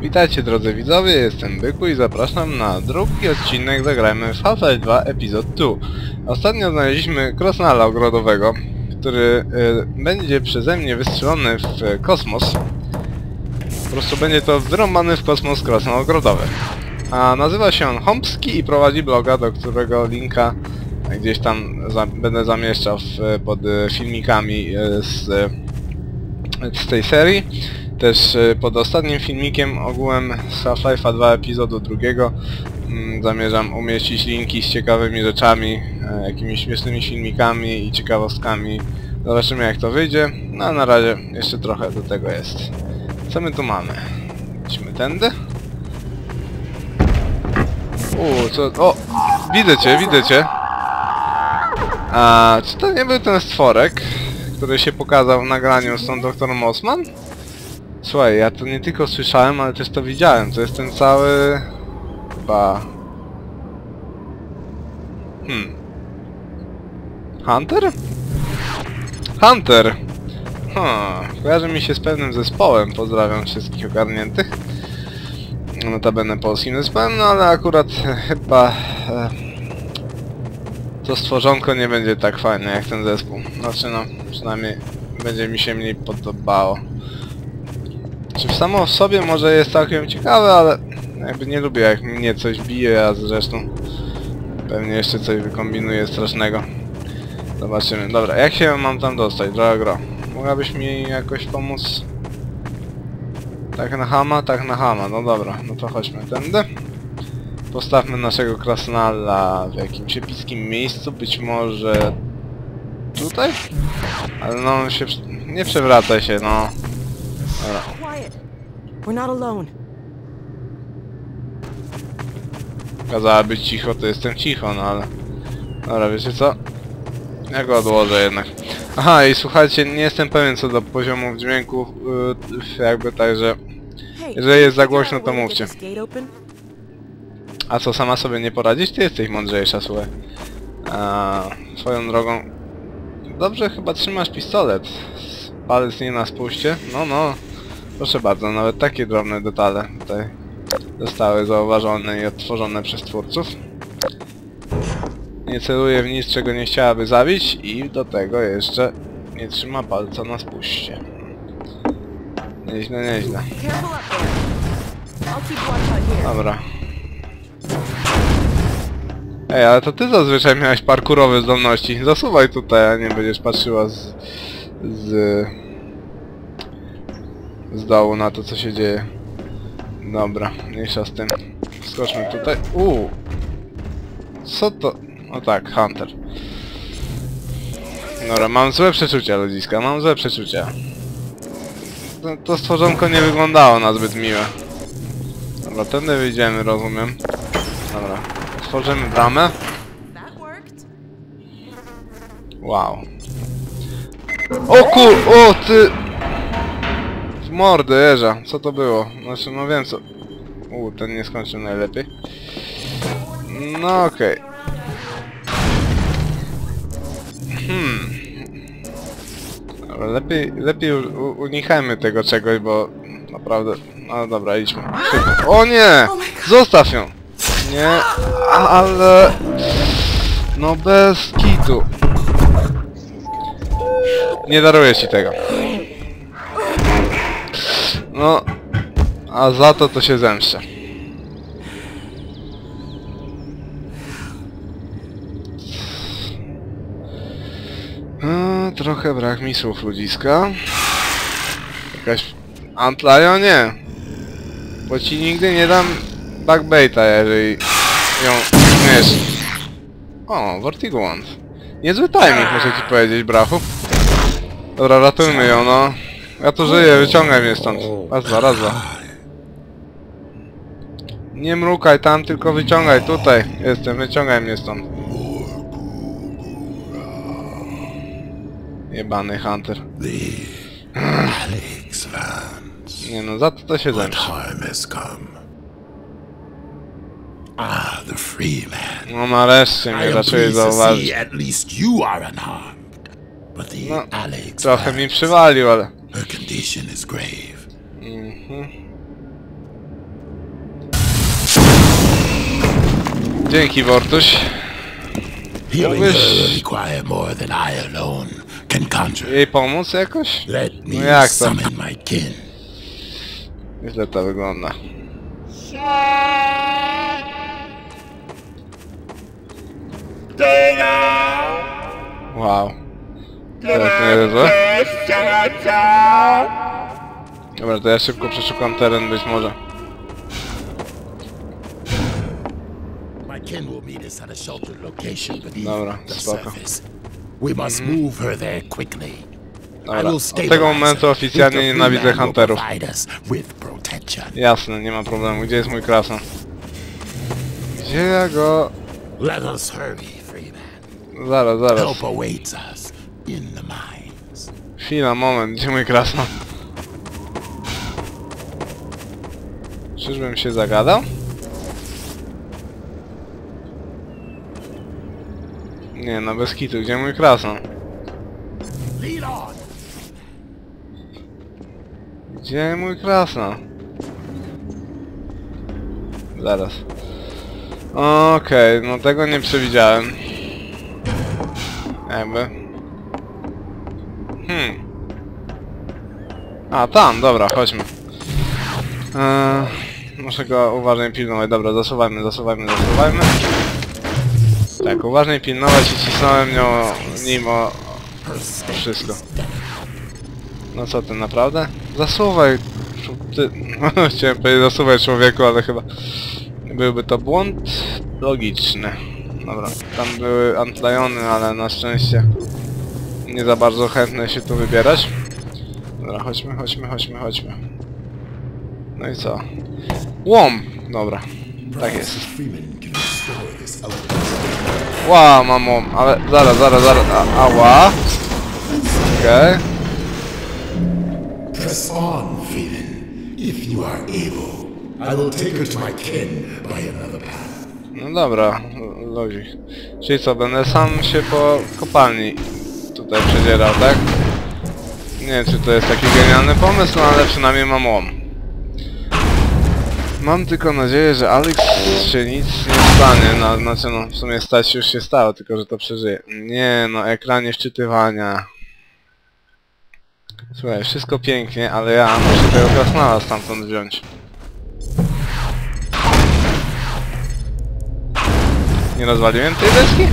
Witajcie drodzy widzowie, jestem Byku i zapraszam na drugi odcinek Zagrajmy w Half-Life 2 Episode 2. Ostatnio znaleźliśmy krasnala ogrodowego, który y, będzie przeze mnie wystrzelony w y, kosmos. Po prostu będzie to wyrąbany w kosmos krasnal ogrodowy. A nazywa się on Homski i prowadzi bloga, do którego linka gdzieś tam za, będę zamieszczał w, pod y, filmikami y, z, z tej serii. Też y, pod ostatnim filmikiem ogółem z Half-Life'a 2 epizodu drugiego mm, zamierzam umieścić linki z ciekawymi rzeczami, e, jakimiś śmiesznymi filmikami i ciekawostkami. Zobaczymy jak to wyjdzie, no a na razie jeszcze trochę do tego jest. Co my tu mamy? Idźmy tędy. Uuu, co... O! Widzę cię, widzę cię. A czy to nie był ten stworek, który się pokazał w nagraniu z tą doktor Mossman? Słuchaj, ja to nie tylko słyszałem, ale też to widziałem. To jest ten cały... Chyba... Hmm... Hunter? Hunter! Hmm, kojarzy mi się z pewnym zespołem, pozdrawiam wszystkich ogarniętych. Notabene polskim zespołem, no ale akurat e, chyba... E, to stworzonko nie będzie tak fajne jak ten zespół. Znaczy no, przynajmniej będzie mi się mniej podobało. Czy samo w sobie może jest całkiem ciekawe, ale jakby nie lubię jak mnie coś bije, a zresztą pewnie jeszcze coś wykombinuję strasznego. Zobaczymy. Dobra, jak się mam tam dostać, droga gro? Mogłabyś mi jakoś pomóc? Tak na hama, tak na hama. No dobra, no to chodźmy tędy. Postawmy naszego krasnala w jakimś epickim miejscu, być może... Tutaj? Ale no się... Nie przewracaj się, no. Dobra. We're not alone. Kazała być cicho, to jestem cicho, no ale... Dobra, wiecie co? Ja go odłożę jednak. Aha, i słuchajcie, nie jestem pewien co do poziomów dźwięku, yy, jakby tak, że... Hey, Jeżeli jest za głośno, to mówcie. A co, sama sobie nie poradzisz? Ty jesteś mądrzejsza, słuchaj. A, swoją drogą... Dobrze chyba trzymasz pistolet. Palec nie na spuście. No, no. Proszę bardzo, nawet takie drobne detale tutaj zostały zauważone i odtworzone przez twórców. Nie celuje w nic, czego nie chciałaby zabić i do tego jeszcze nie trzyma palca na spuście. Nieźle, nieźle. Dobra. Ej, ale to ty zazwyczaj miałeś parkurowe zdolności. Zasuwaj tutaj, a nie będziesz patrzyła z... z... z dołu na to, co się dzieje. Dobra, mniejsza z tym. Skoczmy tutaj. Uuu. Co to? No tak, Hunter. Dobra, mam złe przeczucia, ludziska, mam złe przeczucia. To, to stworzonko nie wyglądało na zbyt miłe. Dobra, tędy wyjdziemy, rozumiem. Dobra. Otworzymy bramę. Wow. O kur... O ty... W mordę jeża. Co to było? Znaczy, no wiem co... U, ten nie skończył najlepiej. No okej. Hmm. Dobra, lepiej, lepiej unikajmy tego czegoś, bo naprawdę... No dobra, idźmy. Szybko. O nie! Zostaw ją! Nie, ale... No bez kitu. Nie daruję ci tego. No, a za to to się zemszczę. No, trochę brak mi słów ludziska. Jakaś... Antlajo nie. Bo ci nigdy nie dam backbaita, jeżeli ją wiesz. O, Vertigo Wand. Niezły timing, muszę ci powiedzieć, brachu. Dobra, ratujmy ją, no. Ja tu żyję, wyciągaj mnie stąd. Raz, dwa, raz, dwa. Nie mrukaj tam, tylko wyciągaj, tutaj. Jestem, wyciągaj mnie stąd. Jebany Hunter. Nie no, za to to się come. Ah. No nareszcie mnie zaczęli zauważyć. at least you are no, trochę mi przywalił, ale... Her condition is grave. Mhm. Dzięki, Bortuś. Mógłbyś... Jej pomóc jakoś? No jak to? Źle to wygląda. Wow. Wierzę. Dobra, to ja szybko przeszukam teren być może. Dobra, spoko. We must move her there quickly. I Dobra, od tego momentu oficjalnie nienawidzę hunterów. Jasne, nie ma problemu. Gdzie jest mój krason? Gdzie ja go... Zaraz, zaraz. In the mines. Chwila, moment, gdzie mój krason? Czyżbym się zagadał? Nie, no bez kitu, gdzie mój on! Gdzie mój krason? Zaraz. Okej, no tego nie przewidziałem. Jakby. Hmm. A, tam, dobra, chodźmy. Eee, muszę go uważnie pilnować. Dobra, zasuwajmy, zasuwajmy, zasuwajmy. Tak, uważnie pilnować i cisnąłem nią, nim o wszystko. No co ty, naprawdę? Zasuwaj! Ty... Chciałem powiedzieć zasuwaj człowieku, ale chyba... Byłby to błąd logiczny. Dobra, tam były antliony, ale na szczęście nie za bardzo chętne się tu wybierać. Dobra, chodźmy, chodźmy, chodźmy, chodźmy. No i co? Łom! Dobra, tak jest. Ła, mam łom, ale zaraz, zaraz, zaraz, a, ała. Okej. Press on, Freeman. If you are able, I will take her to my kin by another path. No dobra, ludzi. Czyli co, będę sam się po kopalni tutaj przedzierał, tak? Nie wiem, czy to jest taki genialny pomysł, no ale przynajmniej mam łom. Mam tylko nadzieję, że Alex się nic nie stanie, no, znaczy no, w sumie stać już się stało, tylko że to przeżyje. Nie no, ekranie szczytywania. Słuchaj, wszystko pięknie, ale ja muszę tego krasnala stamtąd wziąć. Nie rozwaliłem tej deski?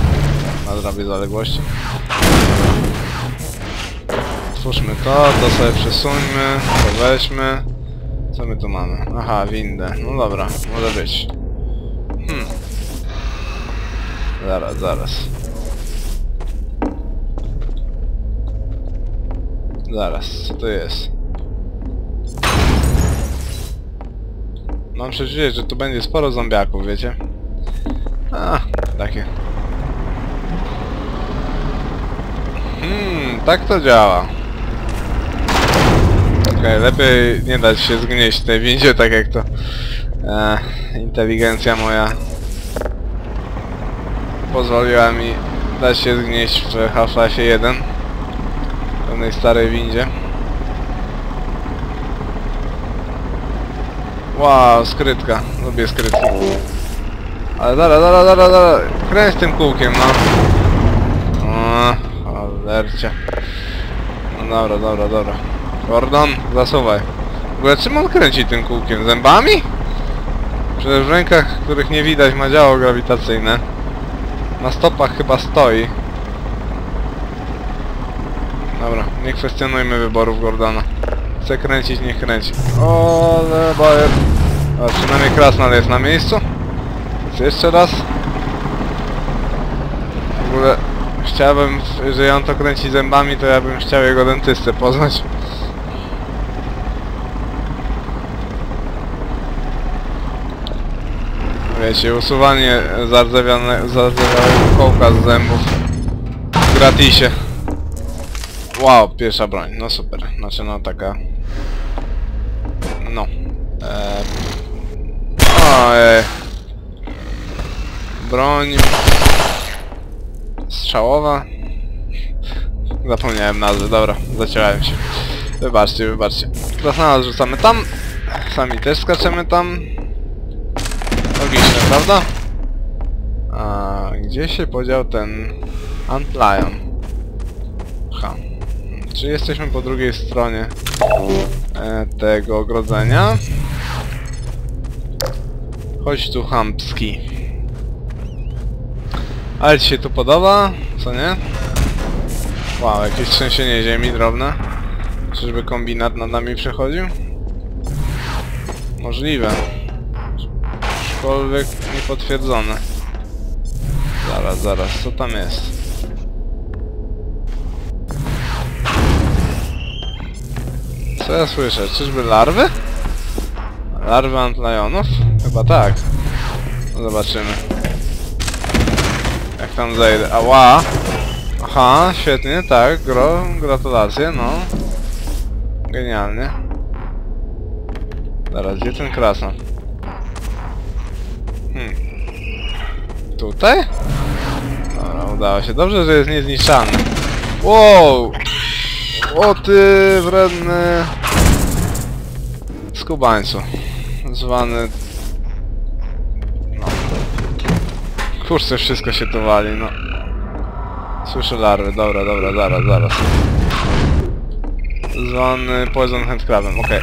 Na zrobię zaległości. Otwórzmy to, to sobie przesuńmy, to weźmy. Co my tu mamy? Aha, windę. No dobra, może być. Hmm. Zaraz, zaraz. Zaraz, co to jest? Mam przeczucie, że tu będzie sporo zombiaków, wiecie? A, takie. Hmm, tak to działa. Okej, lepiej nie dać się zgnieść w tej windzie, tak jak to e, inteligencja moja pozwoliła mi dać się zgnieść w Half-Life 1 w pewnej starej windzie. Wow, skrytka. Lubię skrytki. Ale zaraz, zaraz, zaraz, zaraz. Kręć tym kółkiem, no. O, cholercie. No dobra, dobra, dobra. Gordon, zasuwaj. W ogóle czym on kręci tym kółkiem? Zębami? Przecież w rękach, których nie widać, ma działo grawitacyjne. Na stopach chyba stoi. Dobra, nie kwestionujmy wyborów Gordona. Chce kręcić, niech kręci. O, ale bajer. A przynajmniej Krasnal jest na miejscu. Więc jeszcze raz. W ogóle chciałbym, jeżeli on to kręci zębami, to ja bym chciał jego dentystę poznać. Wiecie, usuwanie zardzewiałego kołka z zębów gratisie. Wow, pierwsza broń, no super. Znaczy no taka... No. Eee... Ojej. Broń... Strzałowa? Zapomniałem nazwy, dobra, zaciąłem się. Wybaczcie, wybaczcie. Krasnala rzucamy tam. Sami też skaczemy tam. Prawda? A gdzie się podział ten Antlion? Ha. Czy jesteśmy po drugiej stronie e, tego ogrodzenia? Chodź tu, Hampski. Ale ci się tu podoba? Co nie? Wow, jakieś trzęsienie ziemi drobne. Czyżby kombinat nad nami przechodził? Możliwe. Aczkolwiek niepotwierdzone. Zaraz, zaraz, co tam jest? Co ja słyszę? Czyżby larwy? Larwy antlajonów? Chyba tak. No zobaczymy. Jak tam zejdę? Ała! Aha, świetnie, tak, gro, gratulacje, no. Genialnie. Zaraz, gdzie ten? Tutaj? Dobra, udało się. Dobrze, że jest niezniszczalny. Wow! O ty wredny... Skubańcu. Zwany... No. Kurczę, wszystko się tu wali, no. Słyszę larwy, dobra, dobra, zaraz, zaraz. Zwany Poison Handcrabem, okej.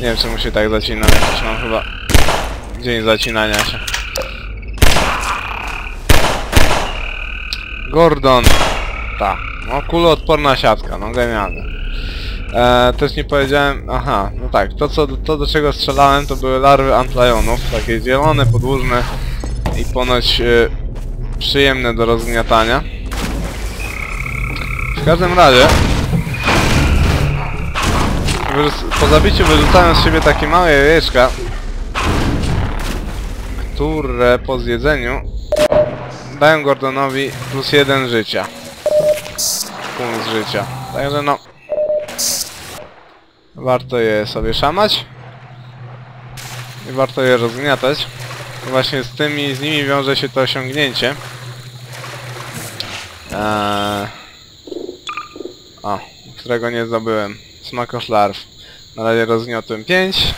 Nie wiem czemu się tak zacina, jakiś mam chyba dzień zacinania się. Gordon. Ta. No kuloodporna siatka, no genialne. E, też nie powiedziałem... Aha, no tak, to co, to do czego strzelałem to były larwy antlajonów, takie zielone, podłużne i ponoć e, przyjemne do rozgniatania. W każdym razie po zabiciu wyrzucają z siebie takie małe jajeczka, które po zjedzeniu dają Gordonowi plus jeden życia. Punkt życia. Także no... Warto je sobie szamać. I warto je rozgniatać. Właśnie z tymi, z nimi wiąże się to osiągnięcie. Eee... O, którego nie zdobyłem. Smakosz larw. Na razie rozgniotłem 5.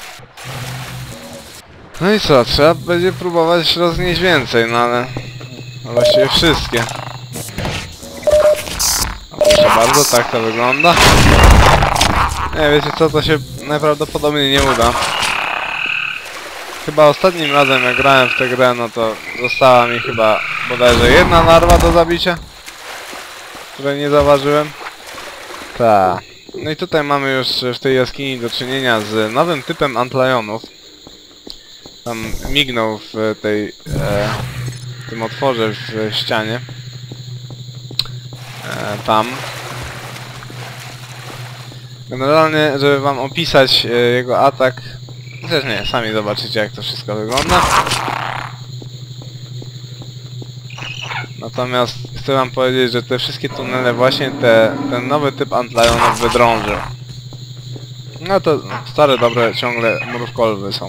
No i co, trzeba będzie próbować roznieść więcej, no ale... No właściwie wszystkie. No proszę bardzo, tak to wygląda. Nie, wiecie co, to się najprawdopodobniej nie uda. Chyba ostatnim razem jak grałem w tę grę, no to została mi chyba bodajże jedna larwa do zabicia. Której nie zauważyłem. Tak. No i tutaj mamy już w tej jaskini do czynienia z nowym typem antlajonów. Tam mignął w tej... E, tym otworze w ścianie. E, tam. Generalnie, żeby wam opisać e, jego atak, też nie, sami zobaczycie jak to wszystko wygląda. Natomiast chcę wam powiedzieć, że te wszystkie tunele właśnie te, ten nowy typ Antliona wydrążył. No to stare dobre ciągle mrówkolwy są.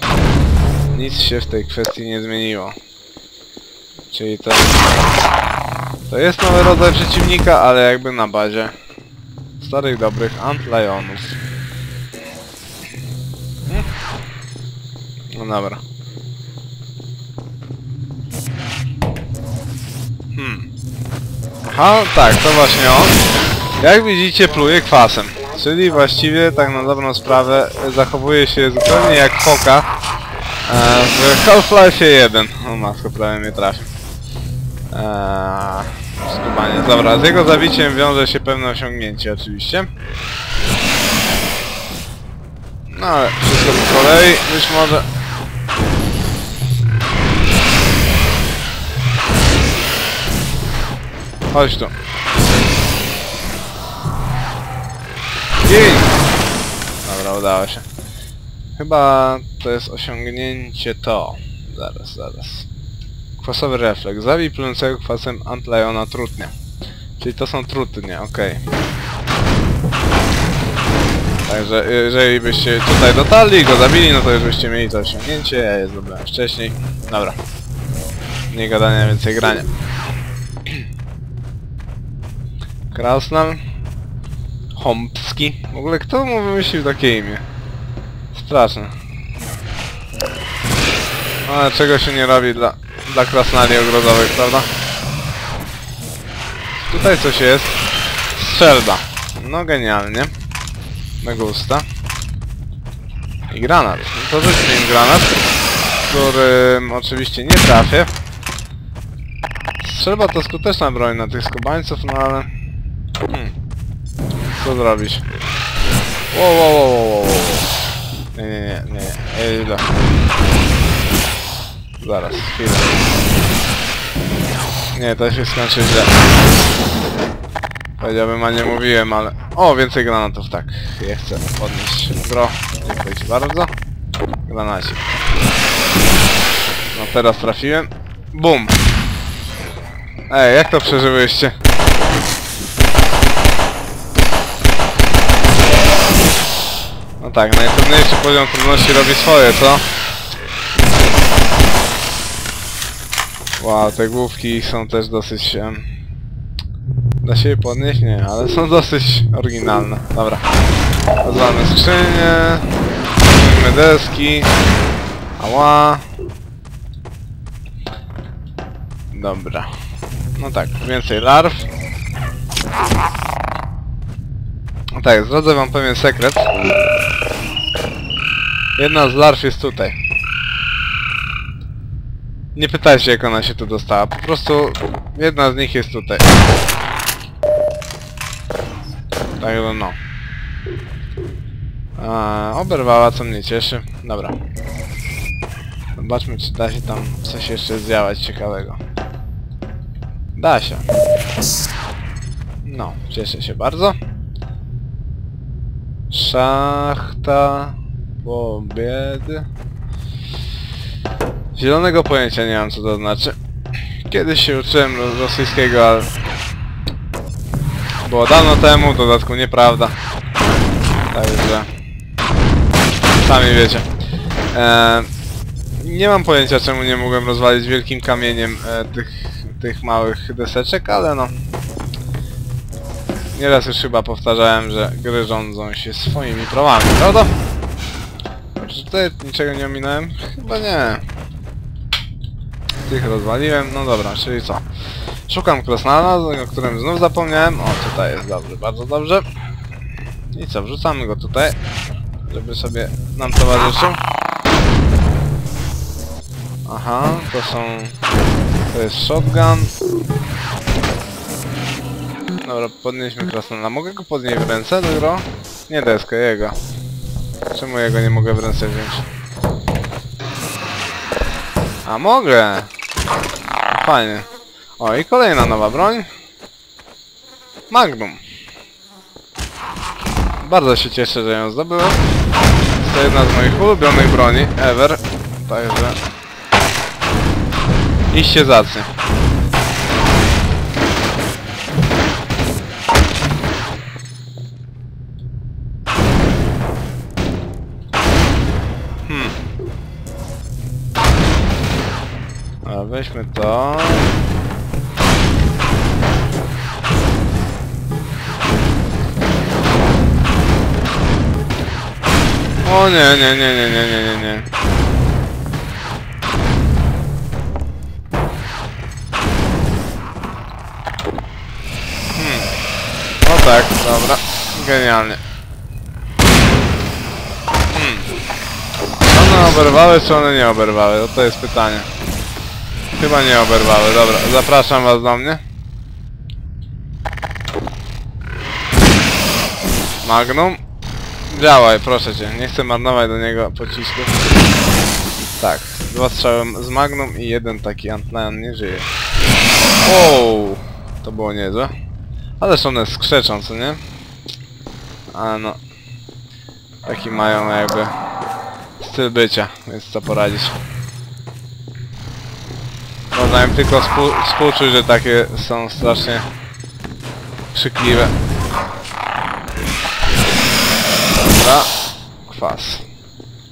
Nic się w tej kwestii nie zmieniło. Czyli to... To jest nowy rodzaj przeciwnika, ale jakby na bazie starych dobrych Antlionów. No dobra. Hmm. Aha, tak, to właśnie on. Jak widzicie pluje kwasem. Czyli właściwie tak na dobrą sprawę zachowuje się zupełnie jak foka e, w Half-Life 1. O matko, prawie mnie trafił. Eee, skubanie. Dobra, z jego zabiciem wiąże się pewne osiągnięcie oczywiście. No ale wszystko po kolei, być może... Chodź tu. Gin! Dobra, udało się. Chyba to jest osiągnięcie to. Zaraz, zaraz. Kwasowy refleks. Zabij plującego kwasem Antliona trutnia. Czyli to są trutnie, okej. Także jeżeli byście tutaj dotarli i go zabili, no to już byście mieli to osiągnięcie. Ja je zdobyłem wcześniej. Dobra. Nie gadania, więcej grania. Krasnal. Hompski. W ogóle kto mu wymyślił takie imię? Straszne. Ale czego się nie robi dla, dla krasnali ogrodowych, prawda? Tutaj coś jest. Strzelba. No genialnie. Mego usta. I granat. No to rzućmy im granat, którym oczywiście nie trafię. Strzelba to skuteczna broń na tych skubańców, no ale... Hmm. Co zrobić? Wow, wow, wow, wow, wow. Nie, nie, nie, nie. Ej? Zaraz, chwilę. Nie, to się skończy źle. Powiedziałbym, a nie mówiłem, ale... O, więcej granatów, tak. Ja chcę podnieść gro. Dziękuję ci bardzo. Granacik. No teraz trafiłem. Bum! Ej, jak to przeżyłyście? No tak, najtrudniejszy poziom trudności robi swoje, co? Wow, te główki są też dosyć... em, Da się je podnieść? Nie, ale są dosyć oryginalne. Dobra. Rozwalmy skrzynię. Weźmy deski. Ała. Dobra. No tak, więcej larw. No tak, zdradzę wam pewien sekret. Jedna z larw jest tutaj. Nie pytajcie jak ona się tu dostała, po prostu jedna z nich jest tutaj. Także no. A, oberwała, co mnie cieszy. Dobra. Zobaczmy, czy da się tam coś jeszcze zdziałać ciekawego. Da się. No, cieszę się bardzo. Szachta pobiedy. Zielonego pojęcia nie mam co to znaczy. Kiedyś się uczyłem ro- rosyjskiego, ale... Było dawno temu, w dodatku nieprawda. Także... Sami wiecie. E, nie mam pojęcia czemu nie mogłem rozwalić wielkim kamieniem e, tych, tych małych deseczek, ale no... Nieraz już chyba powtarzałem, że gry rządzą się swoimi prawami, prawda? Czy tutaj niczego nie ominąłem? Chyba nie. Tych rozwaliłem, no dobra, czyli co? Szukam krasnala, o którym znów zapomniałem. O, tutaj jest dobrze, bardzo dobrze. I co, wrzucamy go tutaj, żeby sobie nam towarzyszył. Aha, to są... To jest shotgun. Dobra, podnieśmy krasnala. Mogę go podnieść w ręce, dobro? Nie deskę, jego. Czemu jego nie mogę w ręce wziąć? A mogę! Fajnie. O, i kolejna nowa broń. Magnum. Bardzo się cieszę, że ją zdobyłem. To jedna z moich ulubionych broni ever. Także... Iście zacnie. Weźmy to. O nie, nie, nie, nie, nie, nie, nie, nie. Hmm. O tak, dobra. Genialnie. Hmm. One oberwały, czy one nie oberwały? To jest pytanie. Chyba nie oberwały, dobra. Zapraszam was do mnie. Magnum. Działaj, proszę cię. Nie chcę marnować do niego pocisków. Tak. Dwa strzały z Magnum i jeden taki Antlion nie żyje. Wow, To było niezłe. Ależ one skrzeczą, co nie? A no. Taki mają jakby styl bycia, więc co poradzić. Można im tylko współ współczuć, że takie są strasznie krzykliwe. Dobra. Kwas.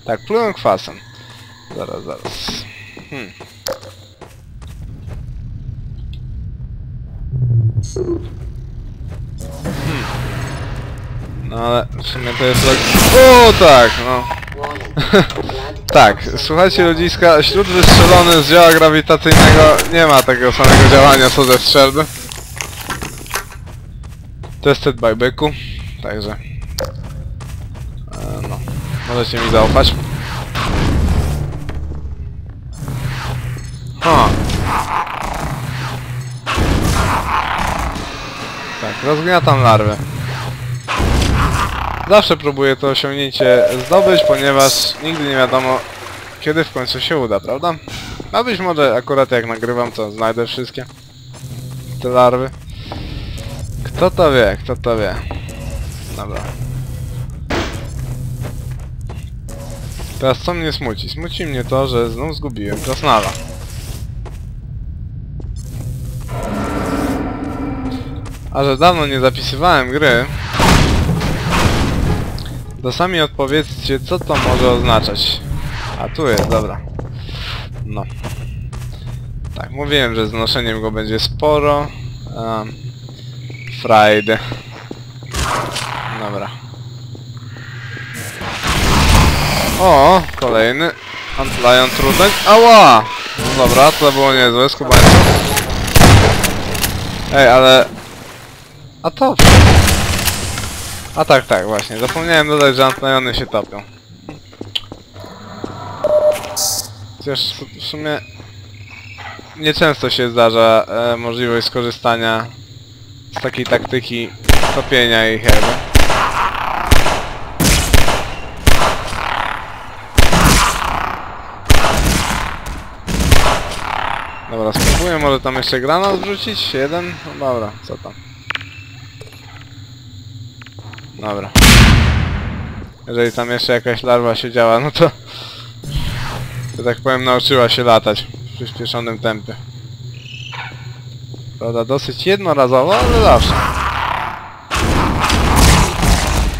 Tak, plułem kwasem. Zaraz, zaraz. Hmm. Hmm. No ale w sumie to jest. O tak, no. Tak, słuchajcie ludziska, śród wystrzelony z działa grawitacyjnego nie ma takiego samego działania co ze strzelby. Tested by Byku, także... E, no, możecie mi zaufać. Ha. Tak, rozgniatam larwę. Zawsze próbuję to osiągnięcie zdobyć, ponieważ nigdy nie wiadomo kiedy w końcu się uda, prawda? A być może akurat jak nagrywam to znajdę wszystkie te larwy. Kto to wie, kto to wie. Dobra. Teraz co mnie smuci? Smuci mnie to, że znów zgubiłem krasnala. A że dawno nie zapisywałem gry, to sami odpowiedzcie, co to może oznaczać. A tu jest, dobra. No. Tak, mówiłem, że z noszeniem go będzie sporo. Um, Friday. Dobra. O, kolejny Antlion Trudeń. Ała! No dobra, to było niezłe, skubańcu. Ej, ale... A to... A tak, tak, właśnie. Zapomniałem dodać, że Antliony się topią. Chociaż w sumie... Nieczęsto się zdarza e, możliwość skorzystania z takiej taktyki topienia ich jakby. Dobra, spróbuję może tam jeszcze granat wrzucić? Jeden? No dobra, co tam. Dobra. Jeżeli tam jeszcze jakaś larwa siedziała, no to... że tak powiem nauczyła się latać w przyspieszonym tempie. Prawda, dosyć jednorazowo, ale zawsze.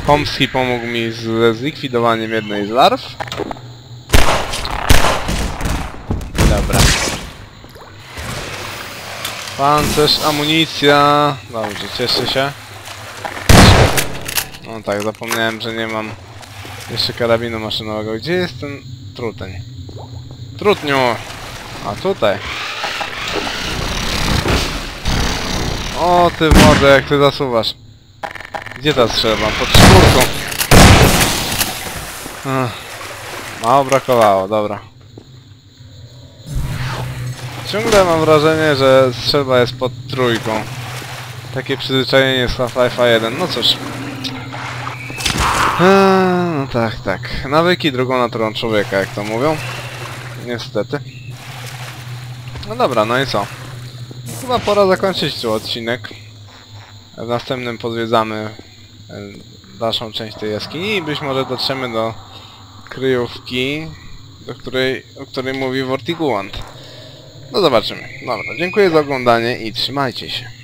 Homski pomógł mi z zlikwidowaniem jednej z larw. Dobra. Pancerz, amunicja. Dobrze, cieszę się. No tak, zapomniałem, że nie mam jeszcze karabinu maszynowego. Gdzie jest ten truteń? Trutniu! A tutaj. O ty wodę, jak ty zasuwasz. Gdzie ta strzelba? Pod czwórką. Mało brakowało, dobra. Ciągle mam wrażenie, że strzelba jest pod trójką. Takie przyzwyczajenie z Half-Life'a 1, no cóż. No tak, tak. Nawyki drugą naturą człowieka, jak to mówią. Niestety. No dobra, no i co? Chyba pora zakończyć tu odcinek. W następnym pozwiedzamy e, dalszą część tej jaskini i być może dotrzemy do kryjówki, do której, o której mówi Vortiguant. No zobaczymy. Dobra, dziękuję za oglądanie i trzymajcie się.